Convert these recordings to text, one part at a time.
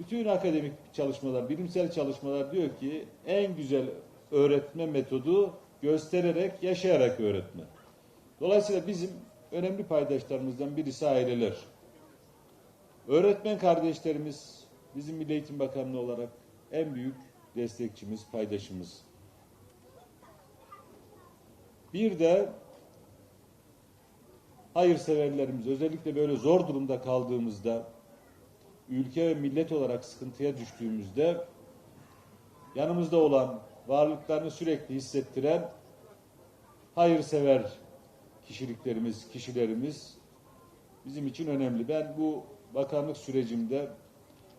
Bütün akademik çalışmalar, bilimsel çalışmalar diyor ki en güzel öğretme metodu göstererek, yaşayarak öğretme. Dolayısıyla bizim önemli paydaşlarımızdan birisi aileler. Öğretmen kardeşlerimiz bizim Milli Eğitim Bakanlığı olarak en büyük destekçimiz, paydaşımız. Bir de hayırseverlerimiz özellikle böyle zor durumda kaldığımızda ülke ve millet olarak sıkıntıya düştüğümüzde yanımızda olan varlıklarını sürekli hissettiren hayırsever kişiliklerimiz, kişilerimiz bizim için önemli. Ben bu bakanlık sürecimde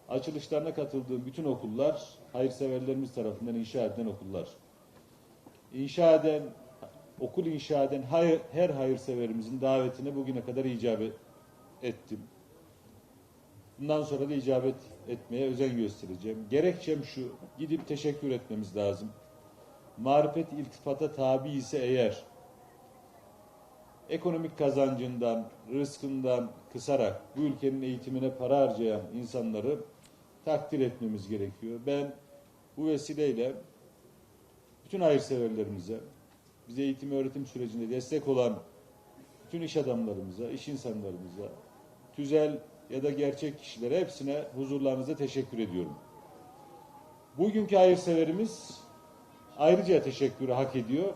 açılışlarına katıldığım bütün okullar hayırseverlerimiz tarafından inşa edilen okullar. İnşa eden, okul inşa eden hayır, her hayırseverimizin davetine bugüne kadar icabet ettim. Bundan sonra da icabet etmeye özen göstereceğim. Gerekçem şu, gidip teşekkür etmemiz lazım. Marifet iltifata tabi ise eğer, ekonomik kazancından, rızkından kısarak bu ülkenin eğitimine para harcayan insanları takdir etmemiz gerekiyor. Ben bu vesileyle bütün hayırseverlerimize, bize eğitim öğretim sürecinde destek olan bütün iş adamlarımıza, iş insanlarımıza, tüzel ya da gerçek kişilere hepsine huzurlarınıza teşekkür ediyorum. Bugünkü hayırseverimiz ayrıca teşekkürü hak ediyor.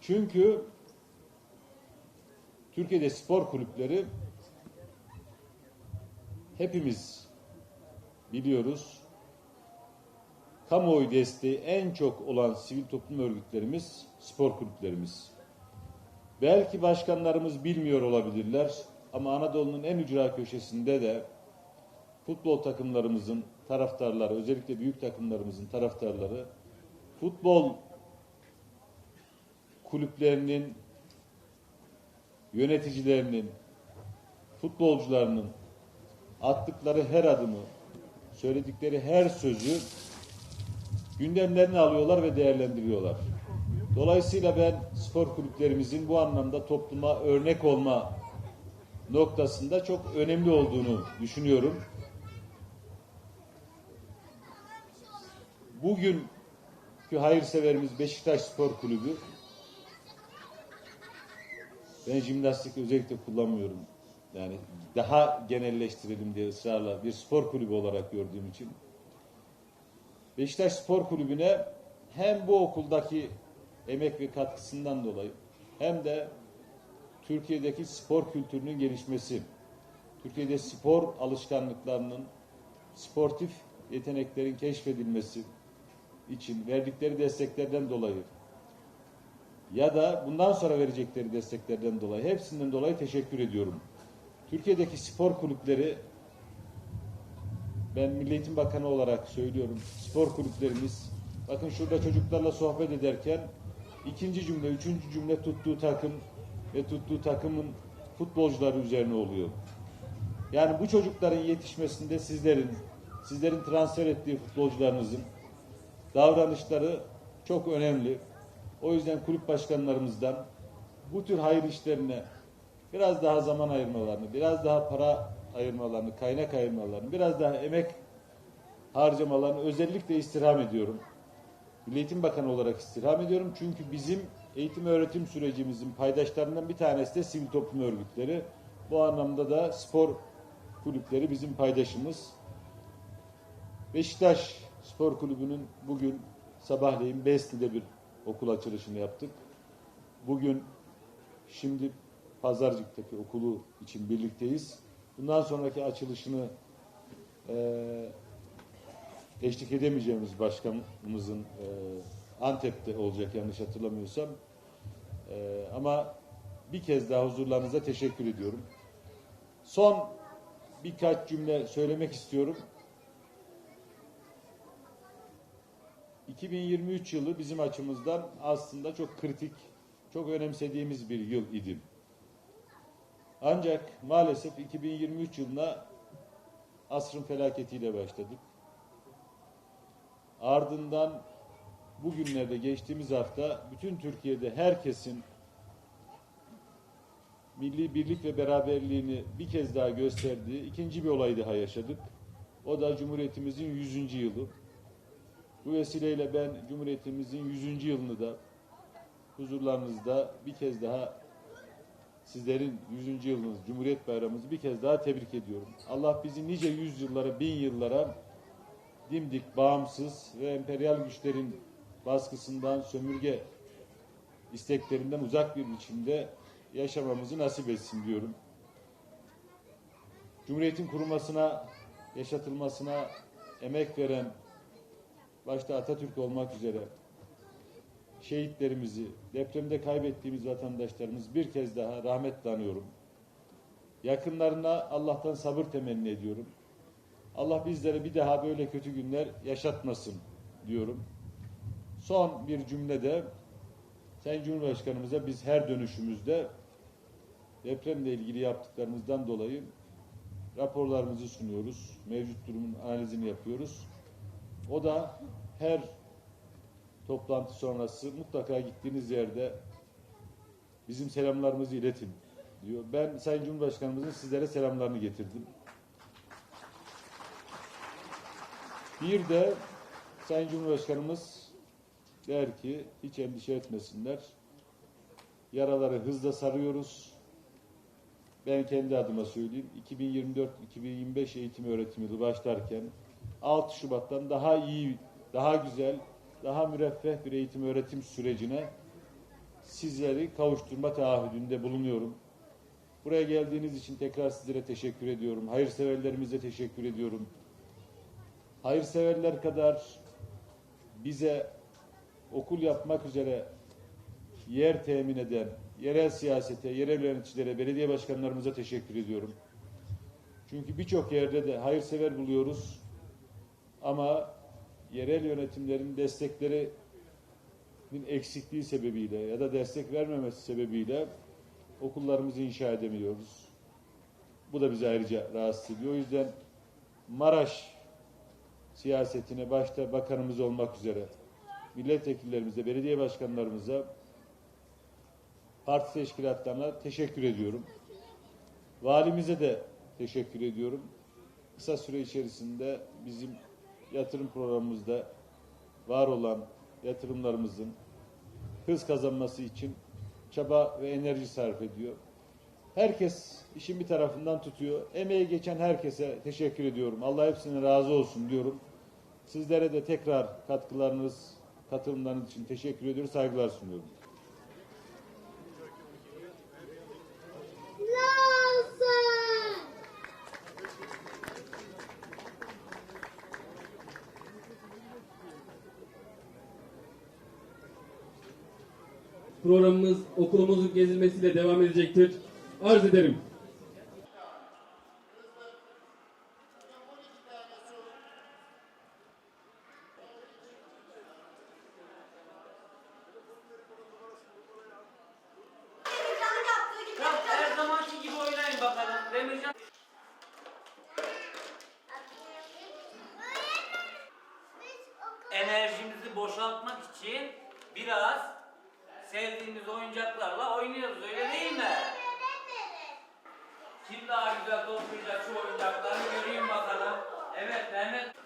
Çünkü Türkiye'de spor kulüpleri hepimiz biliyoruz. Kamuoyu desteği en çok olan sivil toplum örgütlerimiz spor kulüplerimiz. Belki başkanlarımız bilmiyor olabilirler ama Anadolu'nun en ücra köşesinde de futbol takımlarımızın taraftarları, özellikle büyük takımlarımızın taraftarları futbol kulüplerinin yöneticilerinin, futbolcularının attıkları her adımı, söyledikleri her sözü gündemlerine alıyorlar ve değerlendiriyorlar. Dolayısıyla ben spor kulüplerimizin bu anlamda topluma örnek olma noktasında çok önemli olduğunu düşünüyorum. Bugünkü hayırseverimiz Beşiktaş Spor Kulübü ben jimnastik özellikle kullanmıyorum. Yani daha genelleştirelim diye ısrarla bir spor kulübü olarak gördüğüm için. Beşiktaş Spor Kulübü'ne hem bu okuldaki emek ve katkısından dolayı hem de Türkiye'deki spor kültürünün gelişmesi, Türkiye'de spor alışkanlıklarının, sportif yeteneklerin keşfedilmesi için verdikleri desteklerden dolayı ya da bundan sonra verecekleri desteklerden dolayı hepsinden dolayı teşekkür ediyorum. Türkiye'deki spor kulüpleri ben Milli Eğitim Bakanı olarak söylüyorum. Spor kulüplerimiz bakın şurada çocuklarla sohbet ederken ikinci cümle, üçüncü cümle tuttuğu takım ve tuttuğu takımın futbolcuları üzerine oluyor. Yani bu çocukların yetişmesinde sizlerin, sizlerin transfer ettiği futbolcularınızın davranışları çok önemli. O yüzden kulüp başkanlarımızdan bu tür hayır işlerine biraz daha zaman ayırmalarını, biraz daha para ayırmalarını, kaynak ayırmalarını, biraz daha emek harcamalarını özellikle istirham ediyorum. Milli Eğitim Bakanı olarak istirham ediyorum. Çünkü bizim eğitim öğretim sürecimizin paydaşlarından bir tanesi de sivil toplum örgütleri. Bu anlamda da spor kulüpleri bizim paydaşımız. Beşiktaş Spor Kulübü'nün bugün sabahleyin Besni'de bir okul açılışını yaptık. Bugün şimdi Pazarcık'taki okulu için birlikteyiz. Bundan sonraki açılışını e, eşlik edemeyeceğimiz başkanımızın e, Antep'te olacak yanlış hatırlamıyorsam. E, ama bir kez daha huzurlarınıza teşekkür ediyorum. Son birkaç cümle söylemek istiyorum. 2023 yılı bizim açımızdan aslında çok kritik, çok önemsediğimiz bir yıl idi. Ancak maalesef 2023 yılına asrın felaketiyle başladık. Ardından bugünlerde geçtiğimiz hafta bütün Türkiye'de herkesin milli birlik ve beraberliğini bir kez daha gösterdiği ikinci bir olay daha yaşadık. O da Cumhuriyetimizin 100. yılı. Bu vesileyle ben Cumhuriyetimizin 100. yılını da huzurlarınızda bir kez daha sizlerin 100. yılınız, Cumhuriyet Bayramımızı bir kez daha tebrik ediyorum. Allah bizi nice yüzyıllara, bin yıllara dimdik, bağımsız ve emperyal güçlerin baskısından, sömürge isteklerinden uzak bir biçimde yaşamamızı nasip etsin diyorum. Cumhuriyetin kurulmasına, yaşatılmasına emek veren başta Atatürk olmak üzere şehitlerimizi, depremde kaybettiğimiz vatandaşlarımız bir kez daha rahmetle anıyorum. Yakınlarına Allah'tan sabır temenni ediyorum. Allah bizlere bir daha böyle kötü günler yaşatmasın diyorum. Son bir cümlede Sayın Cumhurbaşkanımıza biz her dönüşümüzde depremle ilgili yaptıklarımızdan dolayı raporlarımızı sunuyoruz. Mevcut durumun analizini yapıyoruz. O da her toplantı sonrası mutlaka gittiğiniz yerde bizim selamlarımızı iletin diyor. Ben Sayın Cumhurbaşkanımızın sizlere selamlarını getirdim. Bir de Sayın Cumhurbaşkanımız der ki hiç endişe etmesinler. Yaraları hızla sarıyoruz. Ben kendi adıma söyleyeyim. 2024-2025 eğitim öğretim yılı başlarken 6 Şubat'tan daha iyi, daha güzel, daha müreffeh bir eğitim öğretim sürecine sizleri kavuşturma taahhüdünde bulunuyorum. Buraya geldiğiniz için tekrar sizlere teşekkür ediyorum. Hayırseverlerimize teşekkür ediyorum. Hayırseverler kadar bize okul yapmak üzere yer temin eden yerel siyasete, yerel yöneticilere, belediye başkanlarımıza teşekkür ediyorum. Çünkü birçok yerde de hayırsever buluyoruz ama yerel yönetimlerin desteklerinin eksikliği sebebiyle ya da destek vermemesi sebebiyle okullarımızı inşa edemiyoruz. Bu da bizi ayrıca rahatsız ediyor. O yüzden Maraş siyasetine başta bakanımız olmak üzere milletvekillerimize, belediye başkanlarımıza, parti teşkilatlarına teşekkür ediyorum. Valimize de teşekkür ediyorum. Kısa süre içerisinde bizim yatırım programımızda var olan yatırımlarımızın hız kazanması için çaba ve enerji sarf ediyor. Herkes işin bir tarafından tutuyor. Emeği geçen herkese teşekkür ediyorum. Allah hepsine razı olsun diyorum. Sizlere de tekrar katkılarınız, katılımlarınız için teşekkür ediyoruz. Saygılar sunuyorum. Programımız okulumuzun gezilmesiyle devam edecektir. Arz ederim. Boşaltmak için biraz sevdiğimiz oyuncaklarla oynuyoruz öyle değil mi? Kim daha güzel toplayacak şu oyuncakları göreyim bakalım. Evet Mehmet.